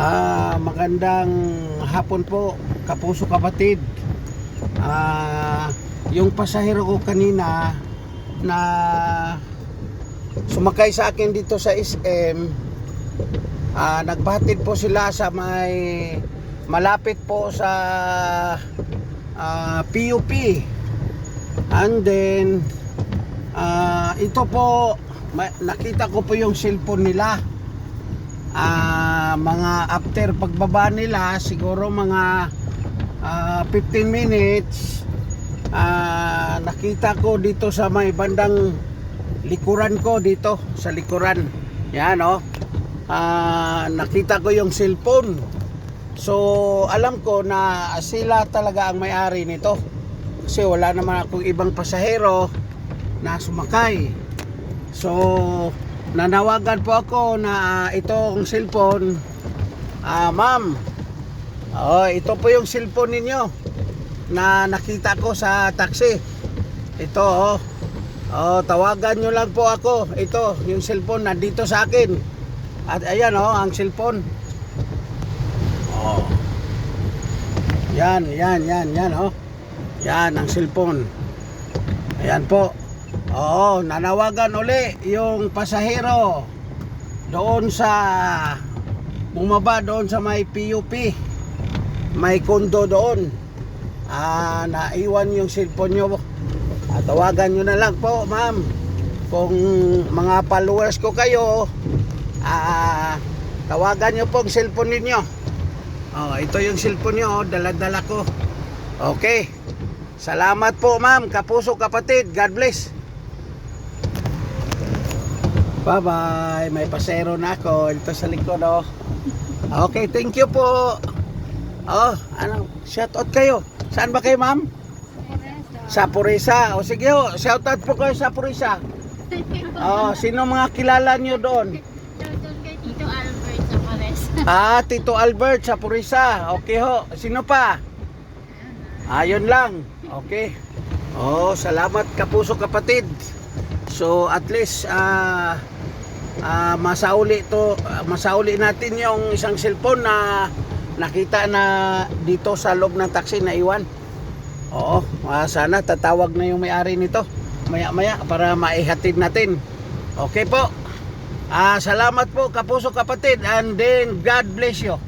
Ah, magandang hapon po, kapuso kapatid. Ah, yung pasahero ko kanina na sumakay sa akin dito sa SM, ah, nagbatid po sila sa may malapit po sa ah, PUP. And then ah, ito po nakita ko po yung cellphone nila ah mga after pagbaba nila siguro mga ah, 15 minutes ah, nakita ko dito sa may bandang likuran ko dito sa likuran. Yan oh. Ah, nakita ko yung cellphone. So alam ko na sila talaga ang may-ari nito. Kasi wala naman akong ibang pasahero na sumakay. So nanawagan po ako na ah, itong cellphone ah ma'am. Oh, ito po yung cellphone ninyo na nakita ko sa taxi. Ito oh. Oh tawagan nyo lang po ako. Ito yung cellphone nandito sa akin. At ayan oh ang cellphone. Oh yan yan yan yan oh. Yan ang cellphone. Ayan po Oo, nanawagan uli yung pasahero doon sa bumaba doon sa may PUP. May kondo doon. Ah, naiwan yung cellphone nyo. Ah, tawagan nyo na lang po, ma'am. Kung mga followers ko kayo, ah, tawagan nyo po ang cellphone ninyo. Oh, ito yung cellphone nyo, oh, dala-dala ko. Okay. Salamat po, ma'am. Kapuso kapatid. God bless. Bye-bye. May pasero na ako. Ito sa likod, oh. Okay, thank you po. Oh, ano, shout out kayo. Saan ba kayo, ma'am? Sa Purisa. O sige, oh, shout out po kayo sa Purisa. Oh, sino mga kilala nyo doon? Tito Albert sa Pares. Ah, Tito Albert sa Purisa. Okay ho. Sino pa? Ayun lang. Okay. Oh, salamat kapuso kapatid. So at least ah ah, masauli to ah, masauli natin yung isang cellphone na nakita na dito sa loob ng taxi na iwan. Oo, ah, sana tatawag na yung may-ari nito maya-maya para maihatid natin. Okay po. Ah, salamat po kapuso kapatid and then God bless you.